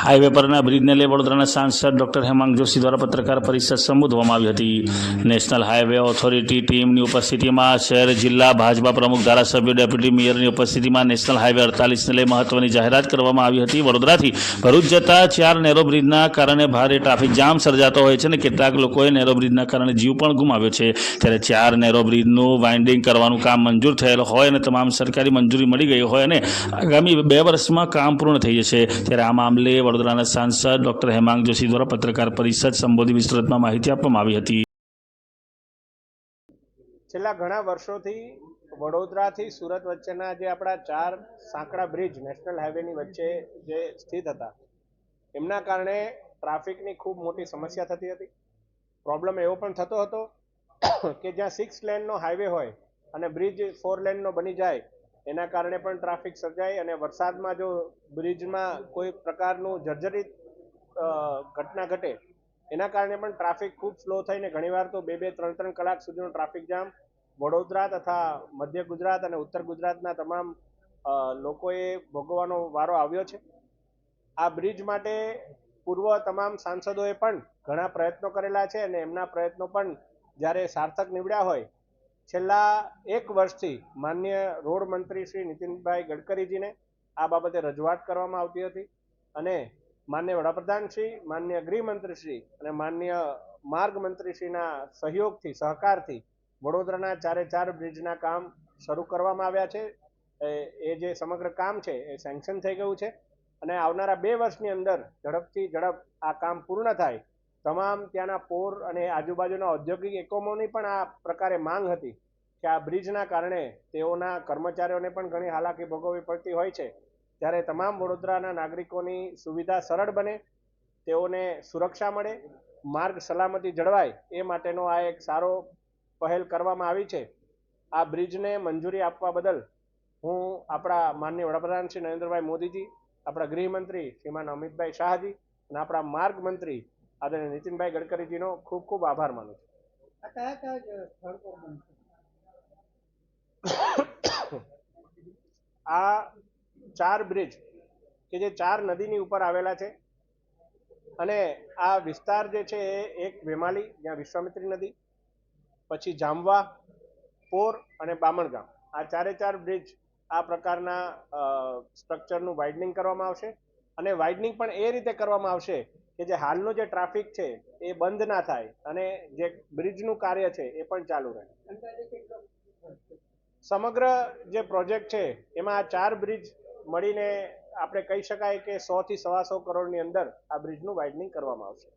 Highway પરના બ્રિજને લઈ વડોદરાના સાંસદ ડોક્ટર હેમાંગ જોશી દ્વારા પત્રકાર પરિષદ સંબોધવામાં આવી હતી. નેશનલ હાઈવે ઓથોરિટી ટીમની ઉપસ્થિતિમાં શહેર જિલ્લા ભાજપા પ્રમુખ ધારાસભ્ય ડેપ્યુટી મેયરની ઉપસ્થિતિમાં નેશનલ હાઈવે અડતાલીસને લઈ મહત્વની જાહેરાત કરવામાં આવી હતી. વડોદરાથી ભરૂચ જતા ચાર નેરો બ્રિજના કારણે ભારે ટ્રાફિક જામ સર્જાતો હોય છે અને કેટલાક લોકોએ નેરો બ્રિજના કારણે જીવ પણ ગુમાવ્યો છે. ત્યારે ચાર નેરો બ્રિજનું વાઇન્ડિંગ કરવાનું કામ મંજૂર થયેલ હોય અને તમામ સરકારી મંજૂરી મળી ગઈ હોય અને આગામી બે વર્ષમાં કામ પૂર્ણ થઈ જશે. ત્યારે આ મામલે વડોદરાના સાંસદ ડોક્ટર હેમાંગ જોશી દ્વારા પત્રકાર પરિષદ સંબોધી વિસ્તૃતમાં માહિતી આપવામાં આવી હતી. છેલ્લા ઘણા વર્ષોથી વડોદરાથી સુરત વચ્ચેના જે આપણા ચાર સાંકડા બ્રિજ નેશનલ હાઈવેની વચ્ચે જે સ્થિત હતા, એમના કારણે ટ્રાફિકની ખૂબ મોટી સમસ્યા થતી હતી. પ્રોબ્લેમ એવો પણ થતો હતો કે જ્યાં સિક્સ લેનનો હાઈવે હોય અને બ્રિજ ફોર લેનનો બની જાય એના કારણે પણ ટ્રાફિક સર્જાય અને વરસાદમાં જો બ્રિજમાં કોઈ પ્રકારનું જર્જરિત ઘટના ઘટે, એના કારણે પણ ટ્રાફિક ખૂબ સ્લો થઈને ઘણીવાર તો બે બે, ત્રણ ત્રણ કલાક સુધીનો ટ્રાફિક જામ વડોદરા તથા મધ્ય ગુજરાત અને ઉત્તર ગુજરાતના તમામ લોકોએ ભોગવવાનો વારો આવ્યો છે. આ બ્રિજ માટે પૂર્વ તમામ સાંસદોએ પણ ઘણા પ્રયત્નો કરેલા છે અને એમના પ્રયત્નો પણ જ્યારે સાર્થક નીવડ્યા હોય છેલ્લા એક વર્ષથી માન્ય રોડ મંત્રી શ્રી નીતિનભાઈ ગડકરીજીને આ બાબતે રજૂઆત કરવામાં આવતી હતી અને માન્ય વડાપ્રધાન શ્રી, માન્ય ગૃહમંત્રીશ્રી અને માન્ય માર્ગ મંત્રીશ્રીના સહયોગથી, સહકારથી વડોદરાના ચારે ચાર બ્રિજના કામ શરૂ કરવામાં આવ્યા છે. એ- એ જે સમગ્ર કામ છે એ સેન્કશન થઈ ગયું છે અને આવનારા બે વર્ષની અંદર ઝડપથી ઝડપ આ કામ પૂર્ણ થાય તમામ ત્યાંના પોર અને આજુબાજુના ઔદ્યોગિક એકમોની પણ આ પ્રકારે માંગ હતી કે આ બ્રિજના કારણે તેઓના કર્મચારીઓને પણ ઘણી હાલાકી ભોગવવી પડતી હોય છે. ત્યારે તમામ વડોદરાના નાગરિકોની સુવિધા સરળ બને, તેઓને સુરક્ષા મળે, માર્ગ સલામતી જળવાય, એ માટેનો આ એક સારો પહેલ કરવામાં આવી છે. આ બ્રિજને મંજૂરી આપવા બદલ હું આપણા માનનીય વડાપ્રધાન શ્રી નરેન્દ્રભાઈ મોદીજી, આપણા ગૃહમંત્રી શ્રીમાન અમિતભાઈ શાહજી અને આપણા માર્ગ મંત્રી આદરણીય નીતિનભાઈ ગડકરીજીનો ખૂબ ખૂબ આભાર માનું છું. આ કયા કયા ચાર બ્રિજ કે જે ચાર નદીની ઉપર આવેલા છે અને આ વિસ્તાર જે છે એ એક વેમાલી જ્યાં વિશ્વામિત્રી નદી પછી જામવા પોર અને બામણગામ. આ ચારે ચાર બ્રિજ આ પ્રકારના સ્ટ્રક્ચરનું વાઇડનિંગ કરવામાં આવશે અને વાઇડનિંગ પણ એ રીતે કરવામાં આવશે કે જે હાલનો જે ટ્રાફિક છે, એ બંધ ના થાય અને જે બ્રિજનું કાર્ય છે, એ પણ ચાલુ રહે? સમગ્ર જે પ્રોજેક્ટ છે, એમાં આ ચાર બ્રિજ મળીને આપણે કહી શકાય કે સો થી સવા સો કરોડની અંદર આ બ્રિજનું વાઇડનિંગ કરવામાં આવશે